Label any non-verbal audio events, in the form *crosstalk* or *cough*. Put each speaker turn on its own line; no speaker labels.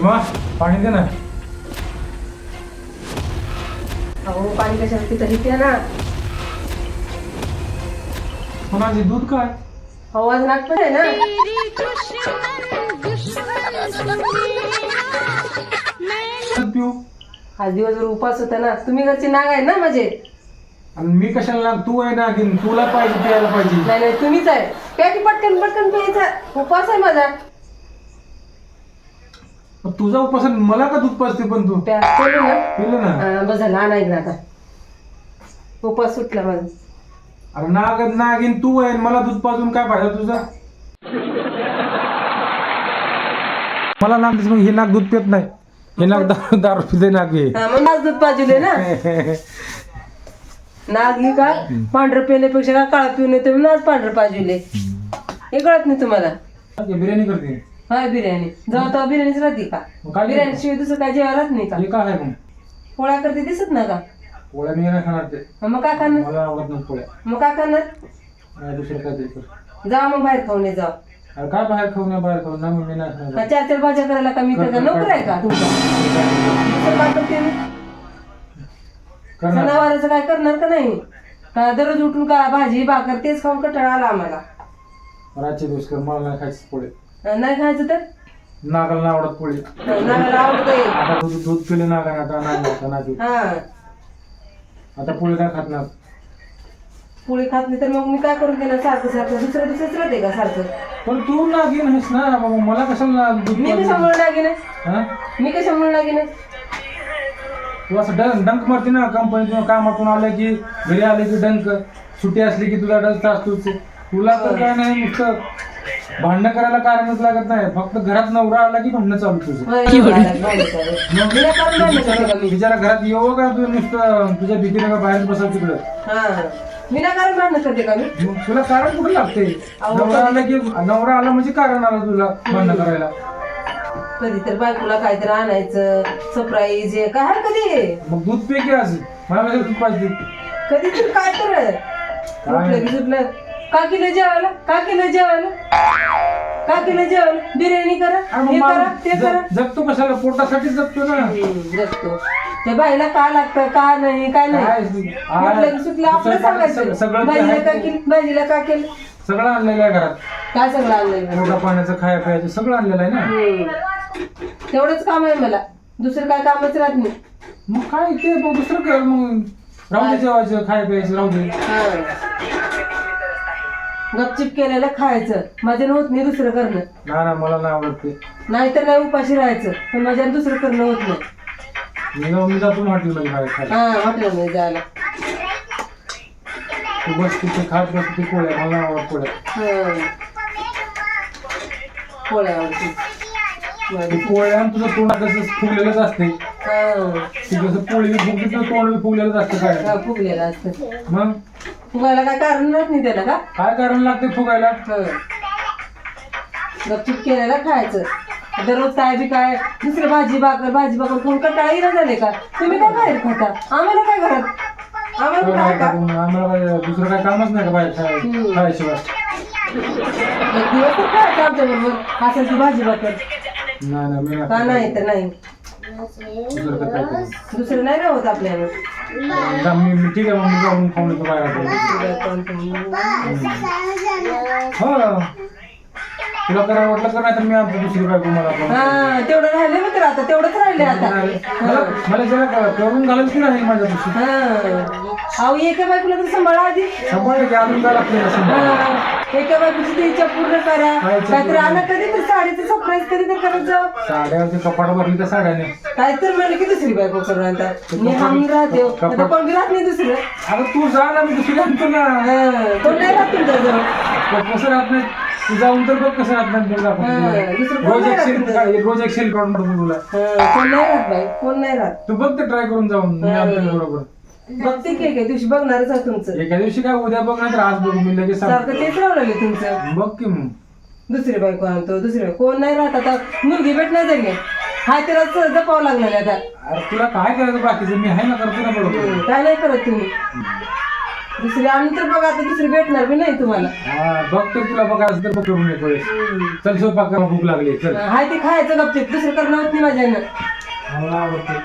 शिमा पाणी दे ना.
अहो पाणी कशाला इथे ना.
कोणाचे दूध काय?
अहो आज नागपूर आहे ना.
दूध पिऊ.
आज दिवसभर उपास होता ना. तुम्ही घरचे नाग आहे ना माझे?
आणि मी कशाला लाग तू आहे ना की तुला पाहिजे प्यायला पाहिजे.
नाही नाही तुम्हीच आहे. प्या की पटकन पटकन प्यायचा उपास आहे माझा.
मग तुझा उपास आहे, मला का दूध पाजते पण तू?
प्या बोलू ना.
पिलं ना?
हा, बस झाला आता. उपास सुटला माझा.
अरे नाग नागिन तू आहे आणि मला दूध पाजून काय फायदा तुझा? मला नाग मग हे नाग दूध पित नाही. हे नाग दारू दारू पिते नाग हे.
हा, मग आज दूध पाजूले ना. *laughs* नाग ही का पांढरं पिण्यापेक्षा का काळा पिऊन येतो म्हणून आज पांढरं पाजूले हे कळत नाही तुम्हाला.
बिर्याणी करते.
हा बिर्याणी. जाऊ तेव्हा बिर्याणीच राहते का?
काय
बिर्याणी शिवाय दुसरं काय जेव्हा राहत नाही का?
हे काय आहे मग?
पोळ्या करते दिसत ना का?
पोळ्या मी नाही खाणार ते.
मग काय करणार
मला आवडत नाही पोळ्या.
मग काय करणार
नाही दुसरं काहीतरी कर
जा मग बाहेर खाऊन ये जाऊ.
अरे काय बाहेर खाऊ नये बाहेर खाऊ ना मी नाही
का
खाणार
चार चार भाज्या करायला का? मी तर नोकर आहे का? तुमचा दुसरं काय करते मी?
करणार.
सणावाराचं काय करणार का नाही? का दररोज उठून का भाजी भाकर तेच खाऊन कटाळा आला आम्हाला?
रातचे दिवस कर मला नाही खायचं पोळे
नाही खायचं तर?
नागाला नाही आवडत पोळी.
अं, नागाला आवडतंय
आता दूध दूध पिले नागा आता नाही आता नाही दूध.
हा.
आता पोळी काय खात नाही?
पोळी खात नाही तर मग मी काय करून देणार? सारखं सारखं. दुसरं दुसरंच राहते का सारखं?
पण तू नागिन आहेस ना मग मला दूध
मी
पाहिजे?
कशामुळे लागेन
हा?
मी कशामुळे लागेन
तू असं डं- डंक मारते ना कंपनीतून कामातून आलं की घरी आले की डंक. सुट्टी असली की तुला डंक असतोच. तुला तर काय नाही नुसतं भांडणं करायला कारणच लागत नाही. फक्त घरात नवरा आला की भांडणं चालू तुझं बिचारा घरात येऊ का तू नुसतं? तुझ्या भीतीने का बाहेर बसाव तिकडं?
विनाकारण भांडण करते का मी?
मग तुला कारण कुठं लागते? नवरा आला की नवरा आला म्हणजे कारण आलं तुला भांडणं करायला.
कधी तर बायकोला काहीतरी आणायचं सरप्राईज हे काय हर कधी?
मग दूध पे की आज? मला कसं दूध पाहिजे.
कधी तर. काय? तर उठलं की सुटलं. का केलं जेवायला का केलं जेवायला. का केलं जेवायला. बिर्याणी करा
अरे मग
हे करा ते करा.
जग- जगतो कशाला? पोटासाठीच जगतो ना.
हम्म, जगतो. त्या बाईला का लागतं का नाही काय
काय
नाही.
आ-
म्हटलं की सुटलं आपलं
काय-
सांगायचं.
सगळं ते
भाजीला
आहे.
का. केलं? भाजीला का केलं?
सगळं आणलेलं आहे घरात.
काय सगळं आणलं
पोटा पाण्याचं खाया प्यायचं सगळं आणलेलं आहे ना?
तेवढंच काम आहे मला. दुसरं काय कामच राहत नाही.
मग काय ते मग दुसरं कर मग राहू दे जेवायचं खाय प्यायचं राहू दे.
गपचिप केलेलं खायचं. माझ्यानं होत नाही दुसरं करणं.
ना ना मला नाही आवडत ते.
नाहीतर नाही उपाशी राहायचं. पण माझ्यानं दुसरं करणं होत नाही.
मी जाऊ- मी जातो हॉटेलमध्ये खायला.
हा हॉटेलमध्ये जायला.
तू बस तिथे खात बस तिथे पोळ्या. मला नाही आवडत पोळ्या.
हा. पोळ्या आवडते.
ते पोळ्या आणि तुझं तोंड कसं फुगलेलंच असते.
हा.
ती कसं पोळी तुझं तोंड बी फुगलेलंच असतं काय
हा, फुगलेलं असतं.
मग?
फुगायला काय कारण राहत नाही त्याला का?
काय कारण लागते फुगायला?
हा. गपचिप केलेलं खायचं. दररोज काय बी काय दुसरं भाजी भाकर भाजी भाकर कोण कंटाळा येणं झाले का? तुम्ही काय बाहेर खाता? आम्हाला काय घरात? आम्हाला
काय
काय का
करून आम्हाला काय दुसरं काय कामच नाही का बाहेर खाय
हम्म.
खायशिवाय?
एक दिवस तर खायचं आमच्या बरोबर असेल ती भाजी भाकर.
नाही नाही मी
का
नाही
नाही तर नाही.
दुसरं तर काय करू
दुसरं नाही राहत आपल्याला.
जा, मी मी ठीक आहे मग मी जाऊन खाऊन येतो बाहेर. हो. तुला करा वाटलं का नाही तर मी आणतो दुसरी बायको मला पण.
हा तेवढं राहिले मित्र आता तेवढंच राहिले आता.
मला मला जरा करून घालायला की राहील माझ्या दुसरी
हा. अहो एका बायकोला तर सांभाळा आधी.
अजून काय लागते
हा, एका बायकोची ती इच्छा पूर्ण करा. काहीतरी आणा कधी तर साडीचं सरप्राईज कधी तर करत जाऊ
साड्यावरती कपाट भरली त्या साड्याने?
काय तर म्हणलं की दुसरी बायको करून आणता. मी हम राहते. आता कोण बी राहत नाही दुसरं.
अगं तू जा ना मी दुसरी आणतो ना.
हा, कोण नाही राहत तुमच्याजवळ
क- कसं राहत नाही. तू जाऊन तर बघ कसं राहत नाही बघ आपण
हा. दुसरं कोण
रोज
नाही
एक
राहत
सेल
तुमच्याजवळ.
रोज एक सेल काढून टाकू तुला.
हा, कोण नाही राहत बाई कोण नाही राहत.
तू बघ ते ट्राय करून जाऊन मी आणतो बरोबर.
बघते की एका दिवशी बघणारच आहे तुमचं.
एका दिवशी काय उद्या बघ नाही तर आज बघ मी लगेच सांगतो.
सारखं तेच राहिलं तुमचं.
बघ की मग.
दुसरी बायको आणतो दुसरी बायको. कोण नाही राहत आता. मुलगी भेटणार झाली हा तिला ज- जपावं आहे आता.
अरे तुला काय करायचं बाकीचं? मी आहे ना करतो ना बरोबर
हम्म, काय नाही करत तुम्ही. दुसरी आम्ही तर बघा आता दुसरी भेटणार बी नाही तुम्हाला.
हा बघ तर तुला बघायचं तर बघ करून एक वेळेस. चल स्वयंपाक करा भूक लागली चल.
हाय ते खायचं गपचित दुसरं करणं होत नाही माझ्यानं.
मला आवडते.